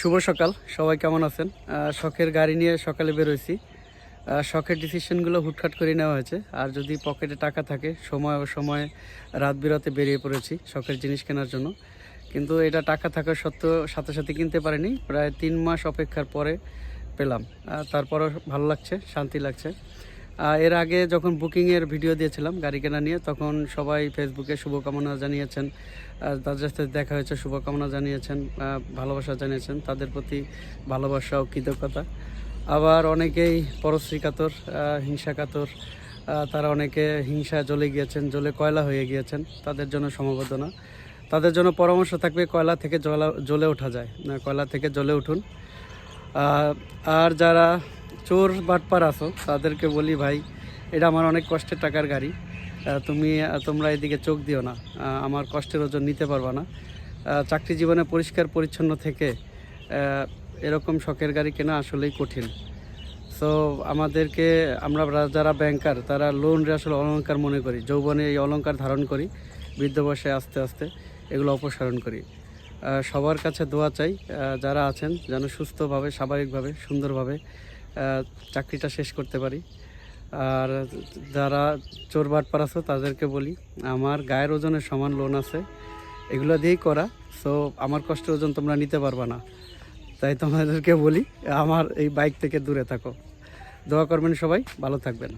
শুভ সকাল। সবাই কেমন আছেন? শখের গাড়ি নিয়ে সকালে বেরোইছি। আহ, শখের ডিসিশনগুলো হুটখাট করে নেওয়া হয়েছে। আর যদি পকেটে টাকা থাকে সময় ও সময় রাত বিরাতে বেরিয়ে পড়েছি শখের জিনিস কেনার জন্য। কিন্তু এটা টাকা থাকা সত্ত্বেও সাথে সাথে কিনতে পারিনি। প্রায় তিন মাস অপেক্ষার পরে পেলাম। তারপরও ভালো লাগছে শান্তি লাগছে। এর আগে যখন বুকিংয়ের ভিডিও দিয়েছিলাম গাড়ি কেনা নিয়ে, তখন সবাই ফেসবুকে শুভকামনা জানিয়েছেন তাদের সাথে দেখা হয়েছে, শুভকামনা জানিয়েছেন ভালোবাসা জানিয়েছেন, তাদের প্রতি ভালোবাসা ও কৃতজ্ঞতা। আবার অনেকেই পরশ্রী কাতর হিংসা কাতর তারা অনেকে হিংসা জ্বলে গিয়েছেন, জ্বলে কয়লা হয়ে গিয়েছেন, তাদের জন্য সমবেদনা। তাদের জন্য পরামর্শ থাকবে কয়লা থেকে জ্বলা, জ্বলে ওঠা যায় কয়লা থেকে জ্বলে উঠুন। আর যারা চোর বাটপার আসো তাদেরকে বলি, ভাই, এটা আমার অনেক কষ্টের টাকার গাড়ি। তুমি তোমরা এদিকে চোখ দিও না। আমার কষ্টের ওজন নিতে পারবা না। চাকরি জীবনে পরিষ্কার পরিচ্ছন্ন থেকে এরকম শখের গাড়ি কেনা আসলেই কঠিন। সো আমাদেরকে, আমরা যারা ব্যাংকার তারা লোন আসলে অলংকার মনে করি। যৌবনে এই অলংকার ধারণ করি, বৃদ্ধ বয়সে আস্তে আস্তে এগুলো অপসারণ করি। সবার কাছে দোয়া চাই যারা আছেন, যেন সুস্থভাবে, স্বাভাবিকভাবে, সুন্দরভাবে চাকরিটা শেষ করতে পারি। আর যারা চোর বাটপার আছে, তাদেরকে বলি, আমার গায়ের ওজনের সমান লোন আছে, এগুলো দিয়েই করা। সো আমার কষ্টের ওজন তোমরা নিতে পারবা না। তাই তোমাদেরকে বলি, আমার এই বাইক থেকে দূরে থাকো। দোয়া করবেন সবাই, ভালো থাকবেন।